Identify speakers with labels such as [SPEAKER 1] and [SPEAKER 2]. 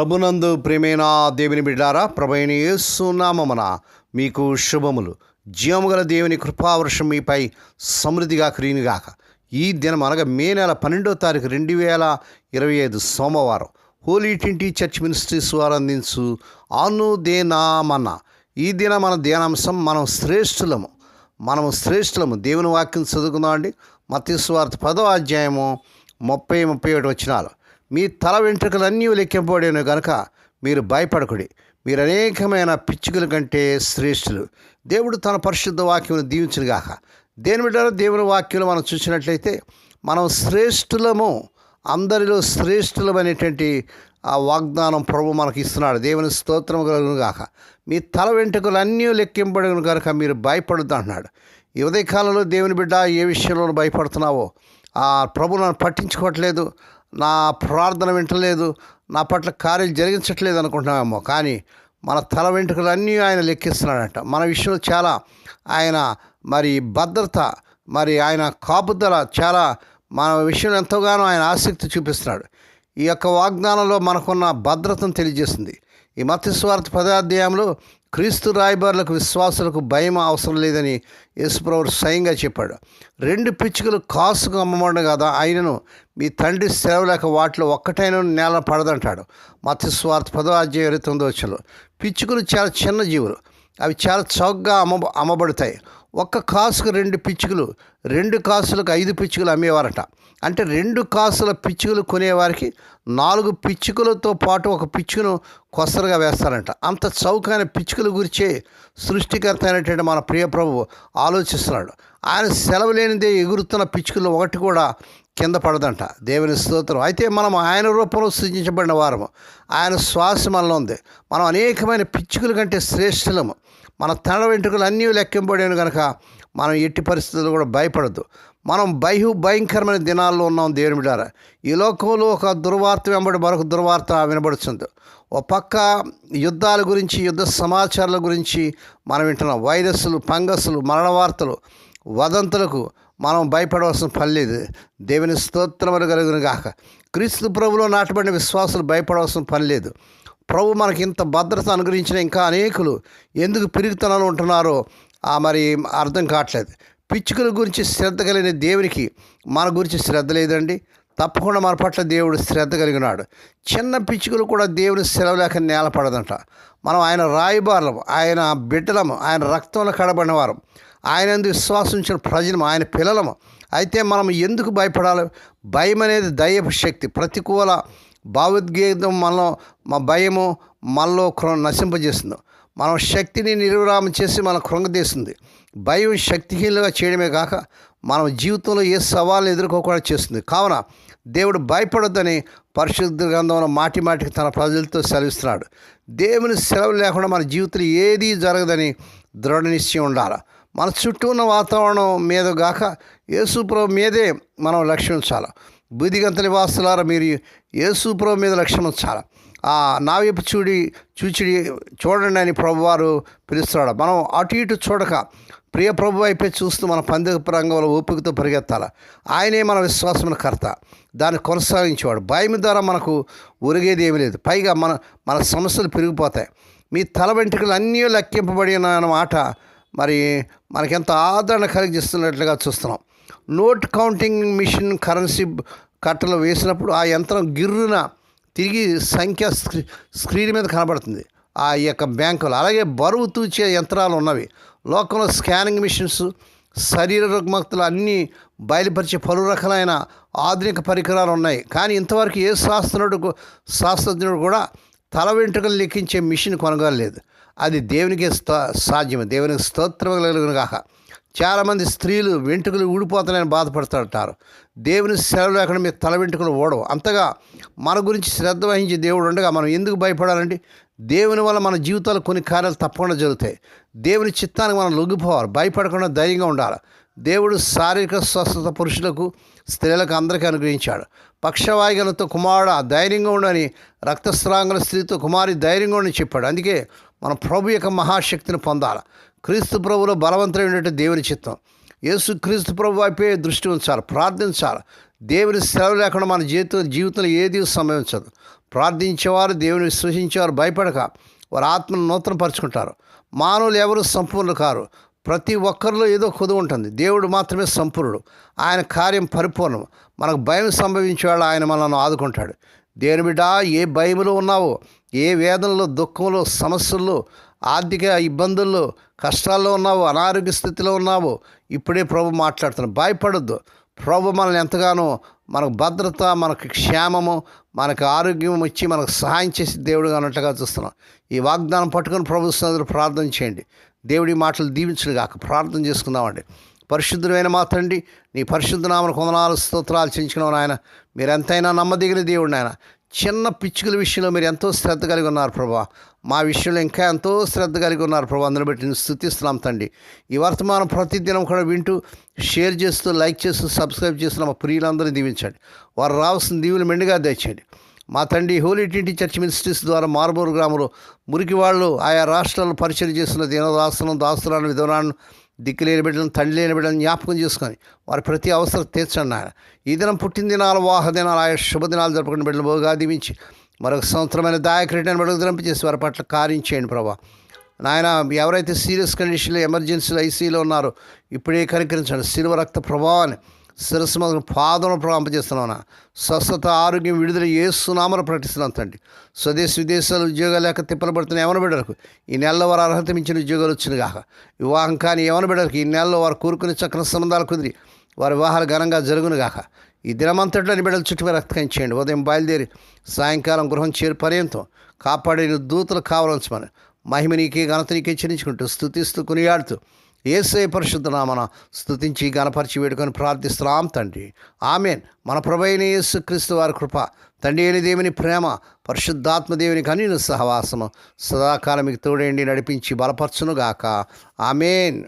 [SPEAKER 1] ప్రభునందు ప్రేమైన దేవుని బిడ్డారా ప్రభైన యేసునామమున మీకు శుభములు. జీవముగల దేవుని కృపావర్షం మీపై సమృద్ధిగా క్రీనిగాక ఈ దినం అనగా మే నెల పన్నెండో తారీఖు రెండు వేల ఇరవై ఐదు సోమవారం హోలీ ట్వంటీ చర్చ్ మినిస్ట్రీస్ వారు అందించు అనుదేనామన్న ఈ దిన మన ధ్యానాంశం మనం శ్రేష్ఠులము. మనము శ్రేష్ఠులము. దేవుని వాక్యం చదువుకుందాం అండి మతీశ్వార్త పదో అధ్యాయము ముప్పై ముప్పై ఒకటి వచ్చినాలు మీ తల వెంట్రుకలన్నీ లెక్కింపబడిన గనుక మీరు భయపడకుడి. మీరు అనేకమైన పిచ్చుకల కంటే శ్రేష్ఠులు. దేవుడు తన పరిశుద్ధ వాక్యమును దీవించునుగాక దేని బిడ్డలో దేవుని వాక్యం మనం చూసినట్లయితే మనం శ్రేష్ఠులము అందరిలో శ్రేష్ఠులమైనటువంటి ఆ వాగ్దానం ప్రభు మనకి ఇస్తున్నాడు. దేవుని స్తోత్రం కలుగును గాక. మీ తల వెంట్రుకలు అన్నీ లెక్కింపడను కనుక మీరు భయపడద్దు అన్నాడు ఈ ఉదయకాలంలో దేవుని బిడ్డ ఏ విషయంలో భయపడుతున్నావో ఆ ప్రభు నన్ను పట్టించుకోవట్లేదు. నా ప్రార్థన వింటలేదు నా పట్ల కార్యం జరిగించట్లేదు అనుకుంటున్నామేమో కానీ మన తల వెంట్రుకలన్నీ ఆయన లెక్కిస్తున్నాడంట. మన విషయంలో చాలా ఆయన మరి భద్రత మరి ఆయన కాపుదల చాలా మన విషయంలో ఎంతగానో ఆయన ఆసక్తి చూపిస్తున్నాడు. ఈ యొక్క వాగ్దానంలో మనకున్న భద్రతను తెలియజేస్తుంది. ఈ మత్స్వార్థ పదాధ్యాయంలో క్రీస్తు రాయబారులకు విశ్వాసులకు భయం అవసరం లేదని యేసుప్రభు స్వయంగా చెప్పాడు. రెండు పిచ్చుకలు కాసుకు అమ్మబడి కదా ఆయనను మీ తండ్రి సెలవులేక వాటిలో ఒక్కటైన నేల పడదంటాడు. మత్స్వార్థ పదో అధ్యాయం ఇరవై తొమ్మిదో వచ్చలో పిచ్చుకలు చాలా చిన్న జీవులు అవి చాలా చౌకగా అమ్మ అమ్మబడతాయి. ఒక్క కాసుకు రెండు పిచ్చుకలు రెండు కాసులకు ఐదు పిచ్చుకలు అమ్మేవారట. అంటే రెండు కాసుల పిచ్చుకలు కొనేవారికి నాలుగు పిచ్చుకలతో పాటు ఒక పిచ్చుకను కొసరగా వేస్తారంట. అంత చౌకైన పిచ్చుకల గురించే సృష్టికర్త అయినటువంటి మన ప్రియ ప్రభు ఆలోచిస్తున్నాడు. ఆయన సెలవు లేనిదే ఎగురుతున్న పిచ్చుకలు ఒకటి కూడా కింద పడదంట. దేవుని స్తోత్రం. అయితే మనం ఆయన రూపంలో సృజించబడిన వారము. ఆయన శ్వాస మనలో ఉంది. మనం అనేకమైన పిచ్చుకల కంటే శ్రేష్ఠులము. మన తన వెంట్రుకలు అన్నీ లెక్కింపడేను కనుక మనం ఎట్టి పరిస్థితుల్లో కూడా భయపడద్దు. మనం భయ భయంకరమైన దినాల్లో ఉన్నాం దేవుని బిడ్డారా. ఈ లోకంలో ఒక దుర్వార్త వెంబడి మరొక దుర్వార్త వినబడుతుంది ఒక పక్క యుద్ధాల గురించి యుద్ధ సమాచారాల గురించి మనం వింటున్నాం. వైరస్లు ఫంగస్లు మరణ వార్తలు వదంతులకు మనం భయపడవలసిన పని లేదు. దేవుని స్తోత్రములు కలుగును గాక క్రీస్తు ప్రభులో నాటబడిన విశ్వాసులు భయపడవలసిన పని లేదు. ప్రభు మనకి ఇంత భద్రత అనుగ్రహించిన ఇంకా అనేకులు ఎందుకు పిరుగుతనాలు ఉంటున్నారో ఆ మరి అర్థం కావట్లేదు. పిచ్చుకల గురించి శ్రద్ధ కలిగిన దేవునికి మన గురించి శ్రద్ధ లేదండి. తప్పకుండా మన పట్ల దేవుడు శ్రద్ధ కలిగినాడు. చిన్న పిచ్చుకలు కూడా దేవుని సెలవు లేక నేలపడదంట. మనం ఆయన రాయబారం ఆయన బిడ్డలము ఆయన రక్తంలో కడబడిన వారం. ఆయన విశ్వాసించిన ప్రజలము ఆయన పిల్లలము. అయితే మనం ఎందుకు భయపడాలి? భయం అనేది దైవ శక్తి. ప్రతికూల భావోద్వేగం మనలో మా భయము మనలో కృ నశింపజేస్తుంది. మనం శక్తిని నిర్విరామం చేసి మన కృంగదీస్తుంది. భయం శక్తిహీనంగా చేయడమే కాక మనం జీవితంలో ఏ సవాళ్ళను ఎదుర్కోకుండా చేస్తుంది. కావున దేవుడు భయపడొద్దని పరిశుద్ధ గ్రంథంలో మాటి మాటికి తన ప్రజలతో సెలవిస్తున్నాడు. దేవుని సెలవు లేకుండా మన జీవితంలో ఏదీ జరగదని దృఢ నిశ్చయం ఉండాలి. మన చుట్టూ ఉన్న వాతావరణం మీద గాక యేసుప్రభు మీదే మనం లక్ష్యం ఉంచాలి. బుద్ధిగంత నివాసులారా మీరు యేసుప్రభు మీద లక్ష్యం ఉంచాలి. ఆ నా వైపు చూడి చూచిడి చూడండి అని ప్రభువారు పిలుస్తున్నాడు. మనం అటు ఇటు చూడక ప్రియ ప్రభు వైపే చూస్తూ మన పందిక రంగంలో ఓపికతో పరిగెత్తాలి. ఆయనే మన విశ్వాసమైన కర్త. దాన్ని కొనసాగించేవాడు. భయం ద్వారా మనకు ఒరిగేది ఏమీ లేదు. పైగా మన మన సమస్యలు పెరిగిపోతాయి. మీ తల వెంట్రుకలు అన్నీ లెక్కింపబడిన మాట మరి మనకెంత ఆదరణ కలిగిస్తున్నట్లుగా చూస్తున్నాం. నోట్ కౌంటింగ్ మిషన్ కరెన్సీ కట్టలు వేసినప్పుడు ఆ యంత్రం గిర్రున తిరిగి సంఖ్య స్క్రీ స్క్రీన్ మీద కనబడుతుంది. ఆ యొక్క బ్యాంకులు అలాగే బరువు తూచే యంత్రాలు ఉన్నవి. లోకంలో స్కానింగ్ మిషన్స్ శరీర రుగ్మతులు అన్నీ బయలుపరిచే పలు రకాలైన ఆధునిక పరికరాలు ఉన్నాయి. కానీ ఇంతవరకు ఏ శాస్త్రుడు శాస్త్రజ్ఞుడు కూడా తల వెంట్రుకలు లెక్కించే మిషన్ కొనగలేదు అది దేవునికి స్తో దేవునికి స్తోత్రం కలుగును కాక చాలామంది స్త్రీలు వెంట్రుకలు ఊడిపోతాయని బాధపడుతుంటారు దేవుని సెలవు లేకుండా మీ తల వెంట్రుకలు ఓడవు అంతగా మన గురించి శ్రద్ధ వహించే దేవుడు ఉండగా మనం ఎందుకు భయపడాలండి? దేవుని వల్ల మన జీవితాలు కొన్ని కార్యాలు తప్పకుండా జరుగుతాయి. దేవుని చిత్తానికి మనం లొంగిపోవాలి. భయపడకుండా ధైర్యంగా ఉండాలి. దేవుడు శారీరక స్వస్థత పురుషులకు స్త్రీలకు అందరికీ అనుగ్రహించాడు. పక్షవాయుగలతో కుమారుడు ధైర్యంగా ఉండని రక్తస్రాంగుల స్త్రీతో కుమారి ధైర్యంగా ఉండని చెప్పాడు. అందుకే మన ప్రభు యొక్క మహాశక్తిని పొందాలి. క్రీస్తు ప్రభులో బలవంతమైనటువంటి దేవుని చిత్తం. యేసు క్రీస్తు ప్రభు వైపే దృష్టి ఉంచాలి ప్రార్థించాలి. దేవుని సెలవు లేకుండా మన జీవితం జీవితంలో ఏది సంభవించదు. ప్రార్థించేవారు దేవుని విశ్వసించేవారు భయపడక వారి ఆత్మను నూతనపరుచుకుంటారు. మానవులు ఎవరు సంపూర్ణ కారు. ప్రతి ఒక్కరిలో ఏదో కొదువు ఉంటుంది. దేవుడు మాత్రమే సంపూర్ణుడు. ఆయన కార్యం పరిపూర్ణం. మనకు భయం సంభవించేవాడు ఆయన మనల్ని ఆదుకుంటాడు. దేని బిడ్డ ఏ భయములో ఉన్నావో ఏ వేదనలో దుఃఖంలో సమస్యల్లో ఆర్థిక ఇబ్బందుల్లో కష్టాల్లో ఉన్నావో అనారోగ్య స్థితిలో ఉన్నావో ఇప్పుడే ప్రభు మాట్లాడుతున్నాడు. భయపడొద్దు. ప్రభు మనల్ని ఎంతగానో మనకు భద్రత మనకు క్షేమము మనకు ఆరోగ్యం ఇచ్చి మనకు సహాయం చేసి దేవుడుగా ఉన్నట్లుగా చూస్తున్నాం. ఈ వాగ్దానం పట్టుకొని ప్రభు సన్నిధిలో ప్రార్థన చేయండి. దేవుడి మాటలు దీవించడు కాక ప్రార్థన చేసుకుందామండి. పరిశుద్ధమైన మా తండ్రి నీ పరిశుద్ధ నామను కొందనాలు స్తోత్రాలు చెంచుకున్నావు నాయన. మీరు ఎంతైనా నమ్మదగిన దేవుడు నాయన. చిన్న పిచ్చుకల విషయంలో మీరు ఎంతో శ్రద్ధ కలిగి ఉన్నారు ప్రభా. మా విషయంలో ఇంకా ఎంతో శ్రద్ధ కలిగి ఉన్నారు. ప్రభు అందరూ బట్టి స్థుతిస్తున్నాం తండ్రి. ఈ వర్తమానం ప్రతిదినం కూడా వింటూ షేర్ చేస్తూ లైక్ చేస్తూ సబ్స్క్రైబ్ చేస్తున్న మా ప్రియులందరినీ దీవించండి. వారు రావాల్సిన దీవులు మెండుగా తెచ్చండి మా తండ్రి హోలీ ట్వంటీ చర్చ్ మినిస్ట్రీస్ ద్వారా మార్బోర్ గ్రామంలో మురికి వాళ్ళు ఆయా రాష్ట్రాలను పరిచయం చేస్తున్న దీనదాసులను దాస్తులను విధవరాలను దిక్కు లేని బిడ్డలను తండ్రి లేని బిడ్డలను జ్ఞాపకం చేసుకొని వారి ప్రతి అవసరం తీర్చండి ఆయన ఈ దినం పుట్టిన దినాలు వాహ దినాలు ఆయా శుభదినాలు జరుపుకుని బిడ్డలు బోగా దీవించి మరొక సంవత్సరమైన దాయకరీటైన బిడ్డలు చేసి వారి పట్ల కార్యం చేయండి ప్రభా. నాయన ఎవరైతే సీరియస్ కండిషన్లో ఎమర్జెన్సీలో ఐసీలో ఉన్నారో ఇప్పుడే కనికరించండి. శిలువ రక్త ప్రభావాన్ని శిరస్సు మొదలు పాదం ప్రవంపజేస్తున్నాను స్వస్థత ఆరోగ్యం విడుదల ఏసునామను ప్రకటిస్తున్నాను తండ్రి. స్వదేశ విదేశాలు ఉద్యోగాలు లేక తిప్పలు పడుతున్న బిడ్డలకు ఈ నెలలో వారు అర్హత మించిన ఉద్యోగాలు వచ్చిన కాక వివాహం కానీ ఎవరి బిడ్డలకు ఈ నెలలో వారు కూరుకుని చక్కని సంబంధాలు కుదిరి వారి వివాహాలు ఘనంగా జరుగును గాక. ఈ దినమంతట్లోని బిడ్డలు చుట్టూ రక్తం చేయండి ఉదయం బయలుదేరి సాయంకాలం గృహం చేరు పర్యంతం కాపాడిన దూతలు కావాల్సమని మహిమ నీకే ఘనత నీకే చెల్లించుకుంటూ స్థుతిస్తూ కొనియాడుతూ ఏసే పరిశుద్ధ నామన గణపరిచి వేడుకొని ప్రార్థిస్తున్నాం తండ్రి. ఆమెన్. మన ప్రభైన యేసు క్రీస్తు వారి కృప తండ్రి అయిన దేవుని ప్రేమ పరిశుద్ధాత్మదేవుని కనీన సహవాసము సదాకాలం మీకు తోడేండి నడిపించి బలపరచునుగాక. ఆమెన్.